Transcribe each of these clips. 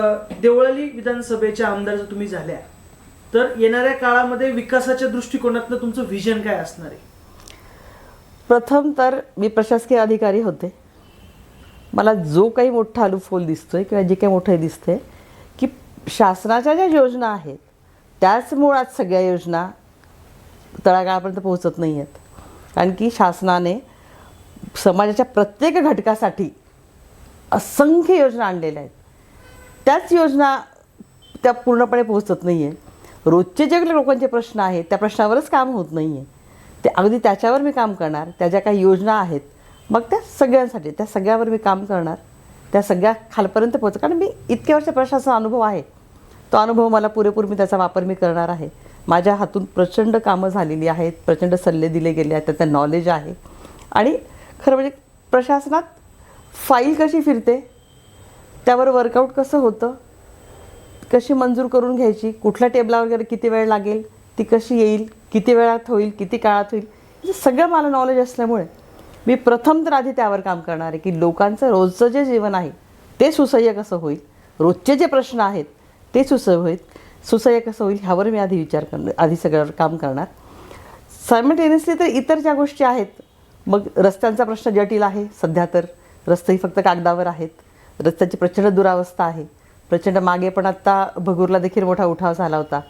देवळाली विधानसभेच्या आमदार जर तुम्ही झाल्या तर येणाऱ्या काळामध्ये विकासाच्या दृष्टिकोनातनं तुमचं व्हिजन काय असणार आहे? प्रथम तर मी प्रशासकीय अधिकारी होते. मला जो काही मोठा आलूफोल दिसतोय किंवा जे काही मोठं दिसतंय की शासनाच्या ज्या योजना आहेत त्याच मुळात सगळ्या योजना तळागाळापर्यंत पोहोचत नाही आहेत कारण की शासनाने समाजाच्या प्रत्येक घटकासाठी असंख्य योजना आणलेल्या आहेत. त्याच योजना त्या पूर्णपणे पोहोचत नाही आहे रोजचे जे काही लोकांचे प्रश्न आहेत त्या प्रश्नावरच काम होत नाही आहे ते अगदी त्याच्यावर मी काम करणार त्या ज्या काही योजना आहेत मग त्या सगळ्यांसाठी त्या सगळ्यावर मी काम करणार त्या सगळ्या खालपर्यंत पोहोच कारण मी इतक्या वर्ष प्रशासन अनुभव आहे. तो अनुभव मला पुरेपूर मी त्याचा वापर मी करणार आहे. माझ्या हातून प्रचंड कामं झालेली आहेत प्रचंड सल्ले दिले गेले आहेत त्याचं नॉलेज आहे. आणि खरं म्हणजे प्रशासनात फाईल कशी फिरते? त्यावर वर्कआउट कसं होतं? कशी मंजूर करून घ्यायची? कुठल्या टेबला वगैरे किती वेळ लागेल? ती कशी येईल? किती वेळात होईल? किती काळात होईल? हे सगळं मला नॉलेज असल्यामुळे मी प्रथम तर आधी त्यावर काम करणार आहे की लोकांचं रोजचं जे जीवन आहे ते सुसह्य कसं होईल? रोजचे जे प्रश्न आहेत ते सुसह्य होईल. सुसह्य कसं होईल ह्यावर मी आधी विचार करणार आधी सगळ्यावर काम करणार. सायमल्टेनियसली तर इतर ज्या गोष्टी आहेत मग रस्त्यांचा प्रश्न जटिल आहे सध्या तर. रस्तेही फक्त कागदावर आहेत. रस्त्याची प्रचंड दुरावस्था आहे. प्रचंड मागे पण आत्ता भगूरला देखील मोठा उठाव झाला होता.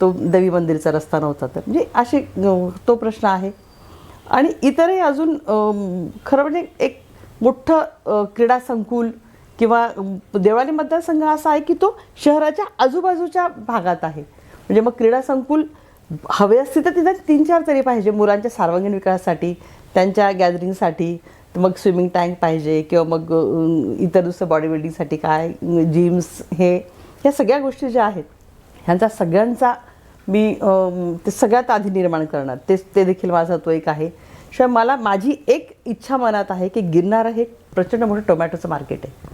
तो देवी मंदिरचा रस्ता नव्हता तर. म्हणजे असे तो प्रश्न आहे. आणि इतरही अजून खरं म्हणजे एक मोठं क्रीडा संकुल किंवा देवळाली मतदारसंघ असा आहे की तो शहराच्या आजूबाजूच्या भागात आहे. म्हणजे मग क्रीडा संकुल हवे असते तर तिथं तीन चार तरी पाहिजे. मुलांच्या सार्वांगीण विकासासाठी त्यांच्या गॅदरिंगसाठी मग स्विमिंग टँक पाहिजे किंवा मग इतर दुसरं बॉडी बिल्डिंगसाठी काय जिम्स हे ह्या सगळ्या गोष्टी ज्या आहेत ह्यांचा सगळ्यांचा मी ते सगळ्यात आधी निर्माण करणार. ते ते देखील माझा तो एक आहे. शिवाय मला माझी एक इच्छा मनात आहे की गिरणारं हे प्रचंड मोठं टोमॅटोचं मार्केट आहे.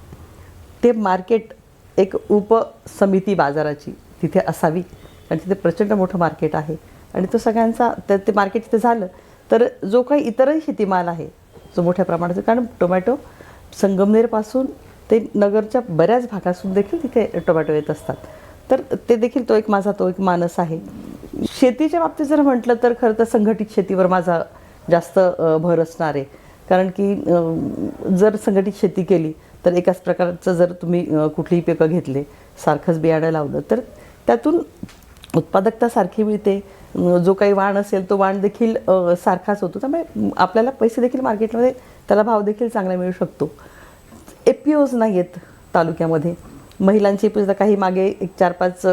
ते मार्केट एक उपसमिती बाजाराची तिथे असावी. आणि तिथे प्रचंड मोठं मार्केट आहे. आणि तो सगळ्यांचा तर ते मार्केट तिथे झालं. तर जो काही इतरही शेतीमाल आहे जो मोठ्या प्रमाणात कारण टोमॅटो संगमनेरपासून ते नगरच्या बऱ्याच भागातून देखील तिथे टोमॅटो येत असतात. तर ते देखील तो एक माझा तो एक मानस आहे. शेतीच्या बाबतीत जर म्हटलं तर खरं तर संघटित शेतीवर माझा जास्त भर असणार आहे. कारण की जर संघटित शेती केली तर एकाच प्रकारचं जर तुम्ही कुठलीही पिकं घेतले सारखंच बियाणं लावलं तर त्यातून उत्पादकता सारखी मिळते. जो काही वाण असेल तो वाण देखील सारखाच होतो. त्यामुळे आपल्याला पैसे देखील मार्केटमध्ये त्याला भाव देखील चांगला मिळू शकतो. ए पी ओज नाही आहेत तालुक्यामध्ये. महिलांची पण काही मागे एक चार पाच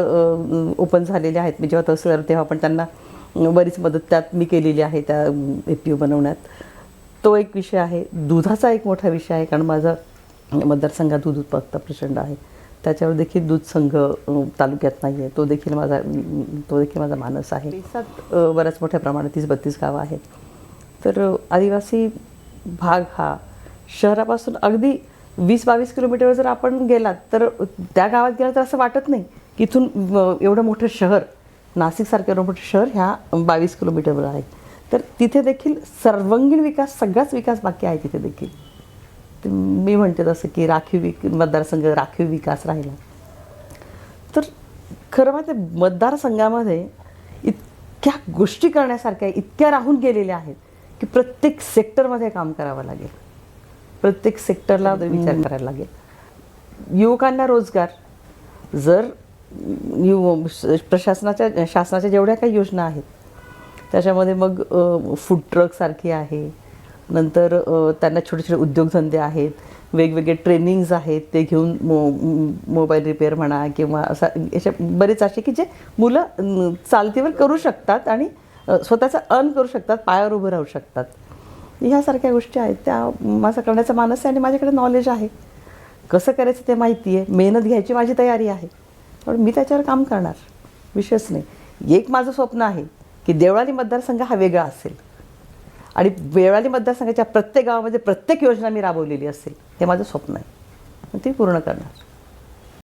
ओपन झालेले आहेत. मी जेव्हा तहसीलदार तेव्हा पण त्यांना बरीच मदत त्यात मी केलेली आहे त्या ए पी ओ बनवण्यात. तो एक विषय आहे. दुधाचा एक मोठा विषय आहे कारण माझा मतदारसंघात दूध उत्पादकता प्रचंड आहे. त्याच्यावर देखील दूध संघ तालुक्यात नाही आहे तो देखील माझा तो देखील माझा मानस आहे. सात बऱ्याच मोठ्या प्रमाणात तीस बत्तीस गावं आहेत. तर आदिवासी भाग हा शहरापासून अगदी वीस बावीस किलोमीटरवर जर आपण गेलात तर त्या गावात गेला तर असं वाटत नाही की इथून एवढं मोठं शहर नाशिकसारखं एवढं मोठं शहर ह्या बावीस किलोमीटरवर आहे. तर तिथे देखील सर्वांगीण विकास सगळाच विकास बाकी आहे तिथे देखील. मी म्हणते तसं की राखीव विक मतदारसंघ राखीव विकास राहिला. तर खरं माहिती आहे, मतदारसंघामध्ये इतक्या गोष्टी करण्यासारख्या इतक्या राहून गेलेल्या आहेत की प्रत्येक सेक्टरमध्ये काम करावं लागेल. प्रत्येक सेक्टरला विचार करायला लागेल. युवकांना रोजगार. जर यु प्रशासनाच्या शासनाच्या जेवढ्या काही योजना आहेत त्याच्यामध्ये मग फूड ट्रकसारखी आहे नंतर त्यांना छोटे छोटे उद्योगधंदे आहेत वेगवेगळे ट्रेनिंग्ज आहेत ते घेऊन मो मोबाईल रिपेअर म्हणा किंवा असा अशा बरेच असे की जे मुलं चालतीवर करू शकतात आणि स्वतःचा अर्न करू शकतात पायावर उभं राहू शकतात. ह्यासारख्या गोष्टी आहेत. त्या माझा करण्याचा मानस आहे आणि माझ्याकडे नॉलेज आहे. कसं करायचं ते माहिती आहे. मेहनत घ्यायची माझी तयारी आहे. पण मी त्याच्यावर काम करणार. विशेष नाही. एक माझं स्वप्न आहे की देवळाली मतदारसंघ हा वेगळा असेल. आणि वेळाली मतदारसंघाच्या प्रत्येक गावामध्ये प्रत्येक योजना मी राबवलेली असेल हे माझं स्वप्न आहे. ती पूर्ण करणार.